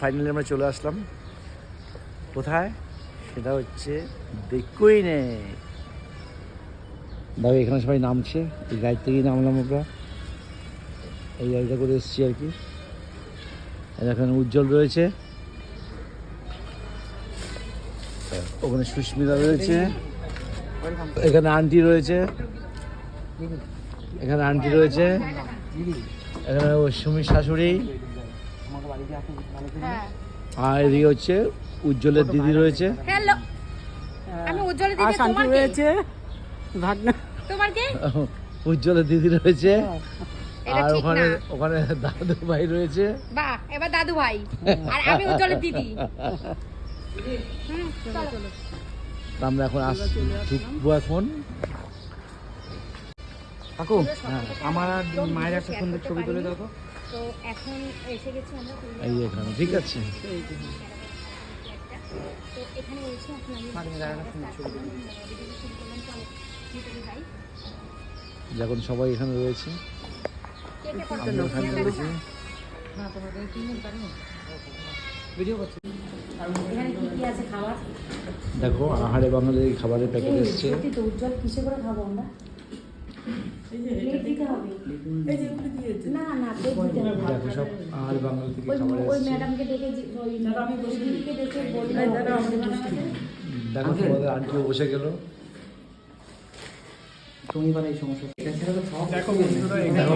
Finally আমরা চলে আসলাম। কোথায়? সেটা হচ্ছে দেখুইনে দেখো, এখানে সবাই নামছে। এই গাড়ি থেকেই নামলাম আমরা। এই গাড়িটা করে এসেছি আর কি। এখানে উজ্জ্বল রয়েছে। ওখানে সুস্মিতা রয়েছে। এখানে আন্টি রয়েছে। এখানে আন্টি রয়েছে। এখানে সুমির শাশুড়ি। আর এদিকে হচ্ছে উজ্জ্বলের দিদি রয়েছে। হ্যালো। আমি উজ্জ্বল আর দিদি তোমার কে? রয়েছে। ভাগনা। তোমার কে? উজ্জ্বলের দিদি রয়েছে। আর ওখানে ওখানে দাদু ভাই রয়েছে। বাহ এবার দাদু ভাই। আর আমি উজ্জ্বলের দিদি। চলো। আমরা এখন আস ঢুকবো এখন। কাকু আমার মায়ের একটা সুন্দর ছবি তুলে দাও তো। তো এখন এসে গেছি আমরা এই ঠিক আছে। তো এসে আমি যখন সবাই এখানে রয়েছে কে কে পছন্দ আমরা এখানে রয়েছি। ভিডিও করছি। এখানে কি কি আছে খাবার? দেখো আহারে বাঙালির খাবারের প্যাকেট এসছে। উজ্জ্বল কিসে করে খাব আমরা? দেখো সব আহারে বাঙালি থেকে খাবার ওই ম্যাডামকে ডেকে ওই ডেকে বলব দেখো তোমাদের আন্টিও বসে গেল তুমি মানে এই সমস্যা এটা ছেড়ে তো সব দেখো বন্ধুরা দেখো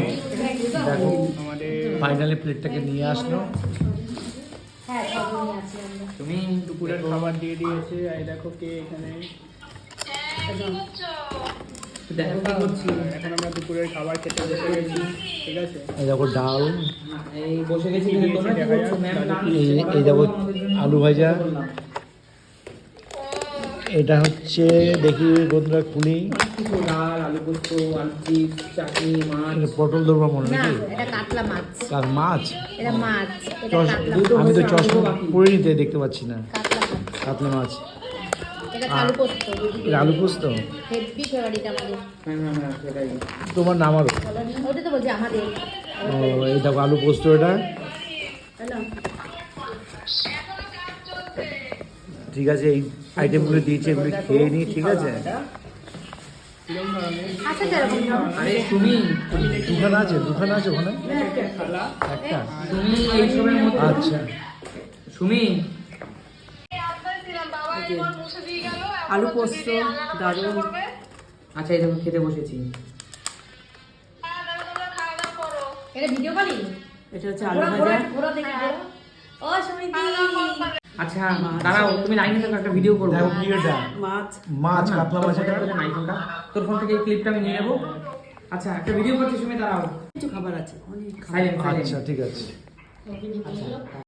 দেখো আমাদের ফাইনালি প্লেটটাকে নিয়ে আসলো হ্যাঁ সব নিয়ে আছি তুমি দুপুরের খাবার দিয়ে দিয়েছে আর এই দেখো কে এখানে। এখন আমরা দুপুরের খাবার খেতে বসে গেছি ঠিক আছে? এই দেখো ডাল। এই বসে গেছি এই দেখো আলু ভাজা। এটা হচ্ছে দেখি বন্ধুরা চাটনি পটল দৌড়া মনে কাতলা মাছ। মাছ? এটা মাছ এটা চশ- কাতলা আমি তো চশমা পরে নিতে দেখতে পাচ্ছি না। কাতলা মাছ। কাতলা মাছ। এটা আলু পোস্ত তোমার নাম আমাদের। ও এই দেখো আলু পোস্ত এটা। ঠিক আছে এই আইটেমগুলো দিয়েছি এগুলো খেয়ে নিই ঠিক আছে? আচ্ছা দুখানা আছে দুখানা আছে ওখানে? একটা। আচ্ছা। সুমি। আলু পোস্ত গাজর। আচ্ছা এই দেখো খেতে বসেছি। এটা ভিডিও কলিং? এটা হচ্ছে আলু ভাজা। ও সুমিতি। আচ্ছা দাঁড়াও তুমি লাইনে থাকো একটা ভিডিও করব। মাছ। মাছ কাতলা মাছ এটা তোর ফোন থেকে এই ক্লিপটা আমি নিয়ে নেব। আচ্ছা একটা ভিডিও করছি সুমি দাঁড়াও। কিছু খাবার আছে অনেক আচ্ছা ঠিক আছে।